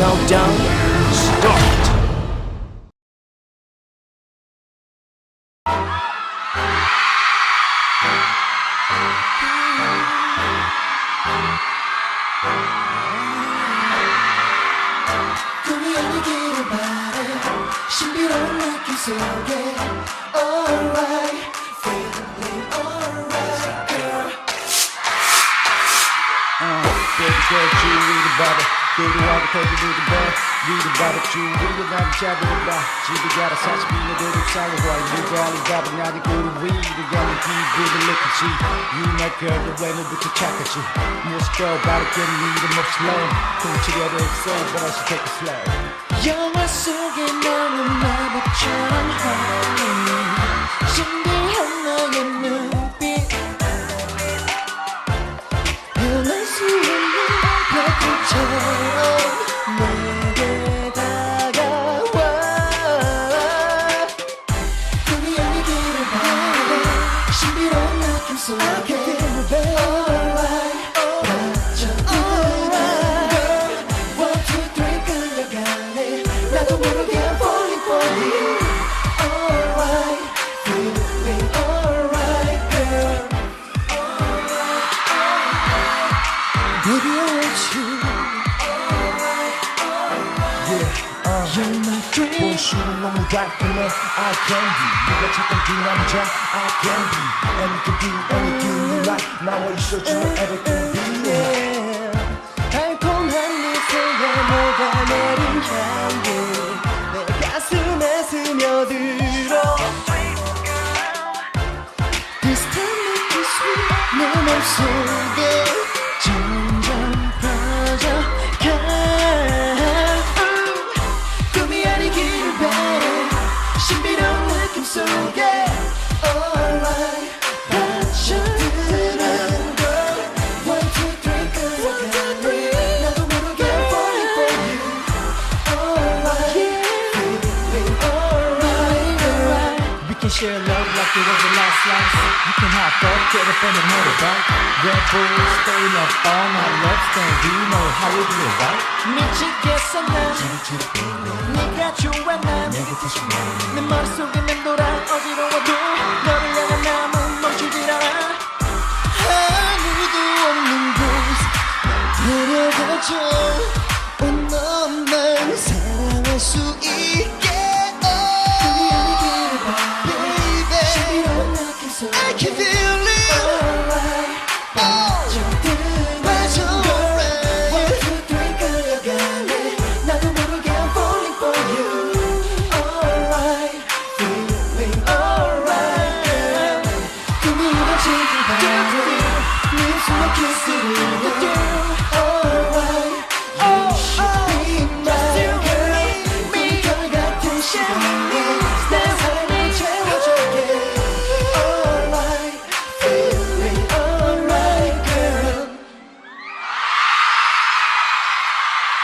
countdown start. 신비로운 느낌 속에 Baby girl, you read about it. Do the walk, cause you do the bad. Read about it, you read about it, chat about it. 집에 가라 사실 비는 대로 싸워 와. 누가 알리가 나를 고루 위. 누가 기분을 느끼지. You my girl, 너 외모부터 착하지. 무엇을 바르게 이름 없이 low. 훔치려도 없어, but I should take it slow. 영화 속에 나는 마법처럼 honey 신 내게 다가와 꿈이 아니기를 바래 신비로운 느낌 속에 Alright 빠져드 You're my dream 본실은 너무 달콤해 I can be 네가 찾던 그 남자 I can be Anything do anything you like 나와 있어주면 everything be yeah. 달콤한 미소에 녹아내린 향기 내 가슴에 스며들어 This time make you sweet 내 맘속에 신 can share love like it was the last slice You can hop up, get up on the motorbike Red Bull, staying up all night Love stand, do you know how we do it, right? 미치겠어 난 네가 좋아 난내 머릿속에 kiss it.